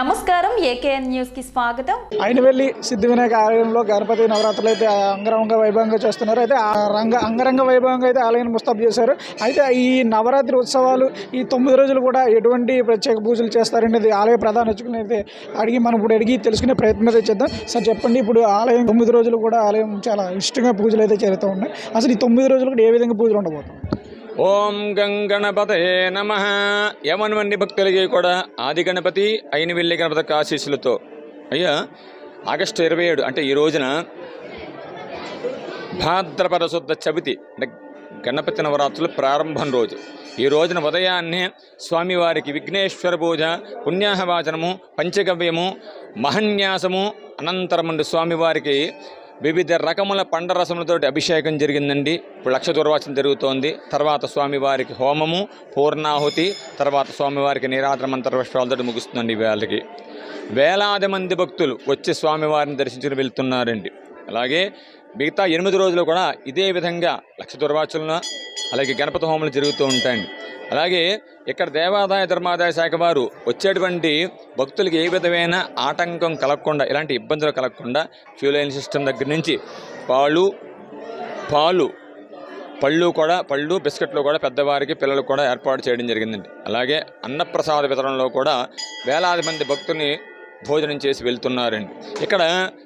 నమస్కారం ఏకేఎన్ న్యూస్కి స్వాగతం అయినవెల్లి సిద్ధి వినాయక ఆలయంలో గణపతి నవరాత్రులు అయితే అంగరంగ వైభవంగా చేస్తున్నారు. అయితే ఆ రంగ అంగరంగ వైభవంగా అయితే ఆలయాన్ని ముస్తాబు చేశారు. అయితే ఈ నవరాత్రి ఉత్సవాలు ఈ తొమ్మిది రోజులు కూడా ఎటువంటి ప్రత్యేక పూజలు చేస్తారనేది ఆలయ ప్రధాన అర్చకుని అయితే అడిగి మనం ఇప్పుడు అడిగి తెలుసుకునే ప్రయత్నం అయితే చేద్దాం. సార్ చెప్పండి ఇప్పుడు ఆలయం తొమ్మిది రోజులు కూడా ఆలయం చాలా ఇష్టంగా పూజలు అయితే చేరుతూ ఉన్నాయి. అసలు ఈ తొమ్మిది రోజులు కూడా ఏ విధంగా పూజలు ఉండబోతుంది ఓం గంగణపతయే నమ. యమన్వండి భక్తులకి కూడా ఆది గణపతి అయిన వెళ్ళి గణపతి ఆశీస్సులతో. అయ్యా ఆగస్టు ఇరవై ఏడు అంటే ఈ రోజున భాద్రపద శుద్ధ చవితి అంటే గణపతి నవరాత్రులు ప్రారంభం రోజు. ఈ రోజున ఉదయాన్నే స్వామివారికి విఘ్నేశ్వర పూజ పుణ్యాహవాచనము పంచగవ్యము మహన్యాసము అనంతరముండి స్వామివారికి వివిధ రకముల పండరసములతో అభిషేకం జరిగిందండి. ఇప్పుడు లక్ష దూర్వాసం జరుగుతోంది. తర్వాత స్వామివారికి హోమము పూర్ణాహుతి తర్వాత స్వామివారికి నీరాత్ర మంత్ర ముగుస్తుందండి వేళకి వేలాది మంది భక్తులు వచ్చి స్వామివారిని దర్శించుకుని వెళ్తున్నారండి. అలాగే మిగతా ఎనిమిది రోజులు కూడా ఇదే విధంగా లక్ష దుర్వాచనలు అలాగే గణపతి హోమాలు జరుగుతూ ఉంటాయండి. అలాగే ఇక్కడ దేవాదాయ ధర్మాదాయ శాఖ వారు వచ్చేటువంటి భక్తులకి ఏ విధమైన ఆటంకం కలగకుండా ఇలాంటి ఇబ్బందులు కలగకుండా ఫ్యూ లైన్ సిస్టమ్ దగ్గర నుంచి పాలు పాలు పళ్ళు కూడా పళ్ళు బిస్కెట్లు కూడా పెద్దవారికి పిల్లలకు కూడా ఏర్పాటు చేయడం జరిగిందండి. అలాగే అన్నప్రసాద వితరణలో కూడా వేలాది మంది భక్తుల్ని భోజనం చేసి వెళ్తున్నారండి. ఇక్కడ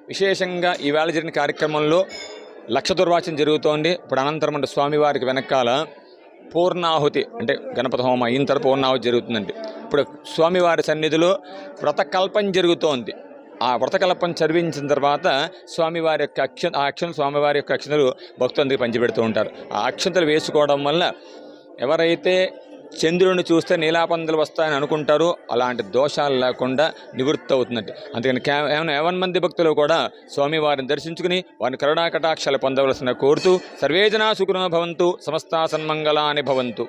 విశేషంగా ఈవేళ జరిగిన కార్యక్రమంలో లక్ష దుర్వాచన జరుగుతోంది. ఇప్పుడు అనంతరం స్వామివారికి వెనకాల పూర్ణాహుతి అంటే గణపతి హోమం అయిన తర్వాత పూర్ణాహుతి జరుగుతుందండి. ఇప్పుడు స్వామివారి సన్నిధిలో వ్రతకల్పం జరుగుతోంది. ఆ వ్రతకల్పం చదివించిన తర్వాత స్వామివారి యొక్క అక్ష ఆ అక్షలు స్వామివారి యొక్క అక్షతలు భక్తులందరికీ పంచిపెడుతూ ఉంటారు. ఆ అక్షంతలు వేసుకోవడం వల్ల ఎవరైతే చంద్రుడిని చూస్తే నీలాపందలు వస్తాయని అనుకుంటారు. అలాంటి దోషాలు లేకుండా నివృత్తి అవుతున్నట్టు. అందుకని కే ఏమైనా యావన్ మంది భక్తులు కూడా స్వామివారిని దర్శించుకుని వారిని కరుణాకటాక్షాలు పొందవలసిన కోరుతూ సర్వేజనా సుఖినో భవంతు సమస్తా సన్మంగళాని భవంతు.